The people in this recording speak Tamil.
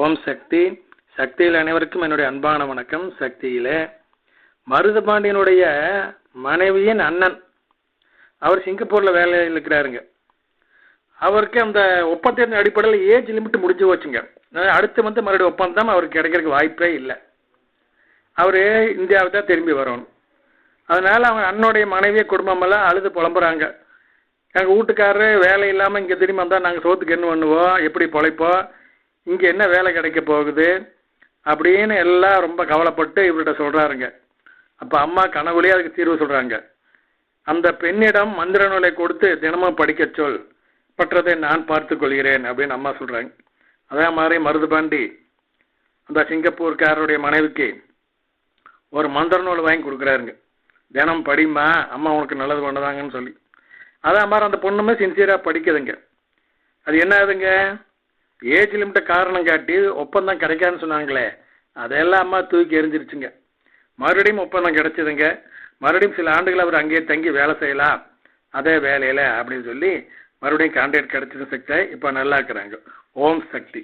ஓம் சக்தி. சக்தியில் அனைவருக்கும் என்னுடைய அன்பான வணக்கம். சக்தியிலே மருதபாண்டியனுடைய மனைவியின் அண்ணன் அவர் சிங்கப்பூரில் வேலையில் இருக்கிறாருங்க. அவருக்கு அந்த ஒப்பந்தத்தின் அடிப்படையில் ஏஜ் லிமிட் முடிஞ்சு போச்சுங்க. அடுத்து வந்து மறுபடியும் ஒப்பந்தம் அவருக்கு கிடைக்கிறதுக்கு வாய்ப்பே இல்லை. அவர் இந்தியாவுக்கு தான் திரும்பி வரணும். அதனால அவங்க அண்ணனுடைய மனைவியை குடும்பமெல்லாம் அழுது புலம்புறாங்க. எங்கள் வீட்டுக்காரரு வேலை இல்லாமல் இங்கே திரும்பி வந்தால் நாங்கள் சோத்துக்கு என்ன பண்ணுவோம்? எப்படி பொழைப்போம்? இங்கே என்ன வேலை கிடைக்க போகுது அப்படின்னு எல்லாம் ரொம்ப கவலைப்பட்டு இவர்கிட்ட சொல்கிறாருங்க அப்போ அம்மா கனவுலேயே அதுக்கு தீர்வு சொல்கிறாங்க அந்த பெண்ணிடம் மந்திர நூலை கொடுத்து தினமும் படிக்கச் சொல். பற்றதை நான் பார்த்து கொள்கிறேன் அப்படின்னு அம்மா சொல்கிறாங்க அதே மாதிரி மருதுபாண்டி அந்த சிங்கப்பூர்காரருடைய மனைவிக்கு ஒரு மந்திர நூல் வாங்கி கொடுக்குறாருங்க. தினம் படிமா அம்மா உனக்கு நல்லது பண்ணுதாங்கன்னு சொல்லி. அதான் மாதிரி அந்த பொண்ணுமே சின்சியராக படிக்குதுங்க. அது என்ன ஆகுதுங்க? ஏஜ் லிமிட்டை காரணம் காட்டி ஒப்பந்தம் கிடைக்காதுன்னு சொன்னாங்களே அதெல்லாம் அம்மா தூக்கி எரிஞ்சிருச்சுங்க மறுபடியும் ஒப்பந்தம் கிடைச்சதுங்க. மறுபடியும் சில ஆண்டுகள் அவர் அங்கேயே தங்கி வேலை செய்யலாம். அதே வேலையில் அப்படின்னு சொல்லி மறுபடியும் கான்ட்ராக்ட் கிடைச்சது சக்தியாக இப்போ நல்லா இருக்கிறாங்க ஓம் சக்தி.